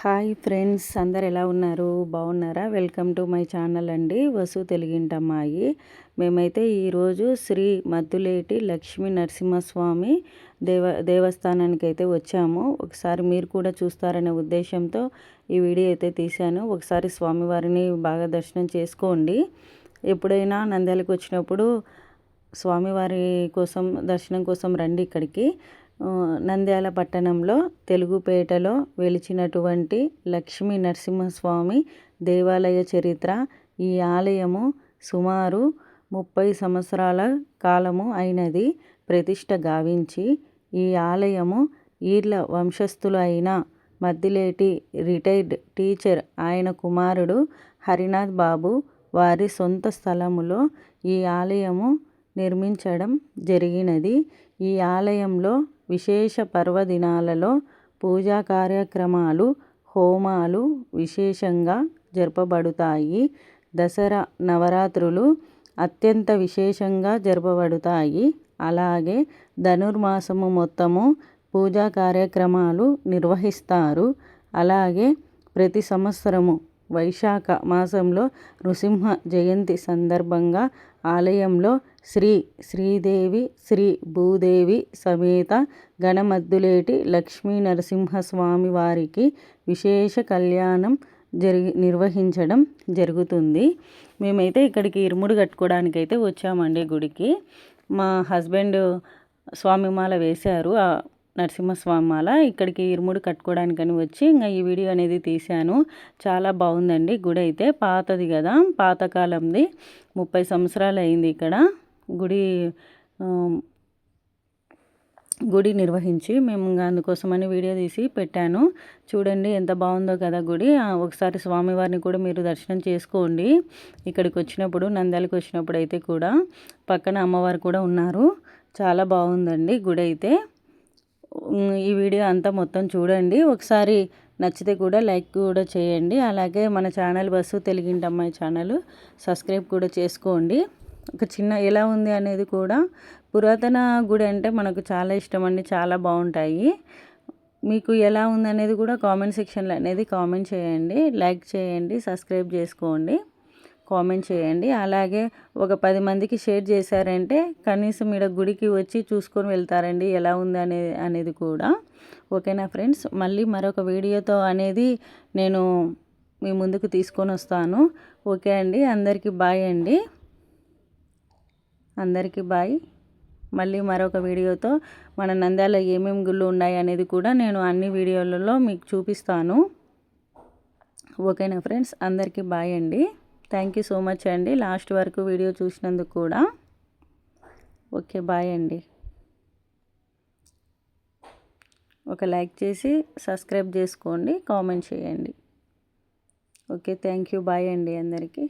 Hi friends అందరు ఎలా ఉన్నారు? బాగున్నారా? వెల్కమ్ టు మై ఛానల్ అండి వసు తెలుగింటమ్మాయి. మేమైతే ఈరోజు శ్రీ మద్దులేటి లక్ష్మీ నరసింహస్వామి దేవ దేవస్థానానికి అయితే వచ్చాము. ఒకసారి మీరు కూడా చూస్తారనే ఉద్దేశంతో ఈ వీడియో అయితే తీశాను. ఒకసారి స్వామివారిని బాగా దర్శనం చేసుకోండి. ఎప్పుడైనా నంద్యాలకు వచ్చినప్పుడు స్వామివారి కోసం దర్శనం కోసం రండి ఇక్కడికి. నంద్యాల పట్టణంలో తెలుగుపేటలో వెలిచినటువంటి లక్ష్మీ నరసింహస్వామి దేవాలయ చరిత్ర ఈ ఆలయము సుమారు ముప్పై సంవత్సరాల కాలము అయినది ప్రతిష్ట గావించి ఈ ఆలయము ఈర్ల వంశస్థులు అయిన మద్దిలేటి రిటైర్డ్ టీచర్ ఆయన కుమారుడు హరినాథ్ బాబు వారి సొంత స్థలములో ఈ ఆలయము నిర్మించడం జరిగినది. ఈ ఆలయంలో విశేష పర్వదినాలలో పూజా కార్యక్రమాలు హోమాలు విశేషంగా జరపబడుతాయి. దసరా నవరాత్రులు అత్యంత విశేషంగా జరపబడుతాయి. అలాగే ధనుర్మాసము మొత్తము పూజా కార్యక్రమాలు నిర్వహిస్తారు. అలాగే ప్రతి సంవత్సరము వైశాఖ మాసంలో నృసింహ జయంతి సందర్భంగా ఆలయంలో శ్రీ శ్రీదేవి శ్రీ భూదేవి సమేత గణమద్దులేటి లక్ష్మీ నరసింహస్వామి వారికి విశేష కళ్యాణం జరిగి నిర్వహించడం జరుగుతుంది. మేమైతే ఇక్కడికి ఇరుముడు కట్టుకోవడానికి అయితే వచ్చామండి గుడికి. మా హస్బెండ్ స్వామిమాల వేశారు. నరసింహస్వామి మాల ఇక్కడికి ఇరుముడు కట్టుకోవడానికని వచ్చి ఇంకా ఈ వీడియో అనేది తీశాను. చాలా బాగుందండి గుడి అయితే. పాతది కదా పాతకాలంది. ముప్పై సంవత్సరాలు అయింది ఇక్కడ. గుడి గుడి నిర్వహించి మేము అందుకోసమని వీడియో తీసి పెట్టాను. చూడండి ఎంత బాగుందో కదా గుడి. ఒకసారి స్వామివారిని కూడా మీరు దర్శనం చేసుకోండి. ఇక్కడికి వచ్చినప్పుడు నంద్యాలకు వచ్చినప్పుడు అయితే కూడా పక్కన అమ్మవారు కూడా ఉన్నారు. చాలా బాగుందండి గుడి అయితే. ఈ వీడియో అంతా మొత్తం చూడండి. ఒకసారి నచ్చితే కూడా లైక్ కూడా చేయండి. అలాగే మన ఛానల్ బస్సు తెలుగింటమ్మాయి ఛానల్ సబ్స్క్రైబ్ కూడా చేసుకోండి. ఒక చిన్న ఎలా ఉంది అనేది కూడా పురాతన గుడి అంటే మనకు చాలా ఇష్టం అండి. చాలా బాగుంటాయి. మీకు ఎలా ఉంది అనేది కూడా కామెంట్ సెక్షన్లో అనేది కామెంట్ చేయండి. లైక్ చేయండి సబ్స్క్రైబ్ చేసుకోండి. కామెంట్ చేయండి. అలాగే ఒక పది మందికి షేర్ చేశారంటే కనీసం మీద గుడికి వచ్చి చూసుకొని వెళ్తారండి. ఎలా ఉంది అనేది అనేది కూడా. ఓకేనా ఫ్రెండ్స్? మళ్ళీ మరొక వీడియోతో అనేది నేను మీ ముందుకు తీసుకొని వస్తాను. ఓకే అండి. అందరికీ బాయ్ అండి. అందరికీ బాయ్. మళ్ళీ మరొక వీడియోతో మన నంద్యాల ఏమేమి గుళ్ళు ఉన్నాయి అనేది కూడా నేను అన్ని వీడియోలలో మీకు చూపిస్తాను. ఓకేనా ఫ్రెండ్స్? అందరికీ బాయ్ అండి. థ్యాంక్ యూ సో మచ్ అండి. లాస్ట్ వరకు వీడియో చూసినందుకు కూడా. ఓకే బాయ్ అండి. ఒక లైక్ చేసి సబ్స్క్రైబ్ చేసుకోండి కామెంట్ చేయండి. ఓకే థ్యాంక్ యూ బాయ్ అండి అందరికీ.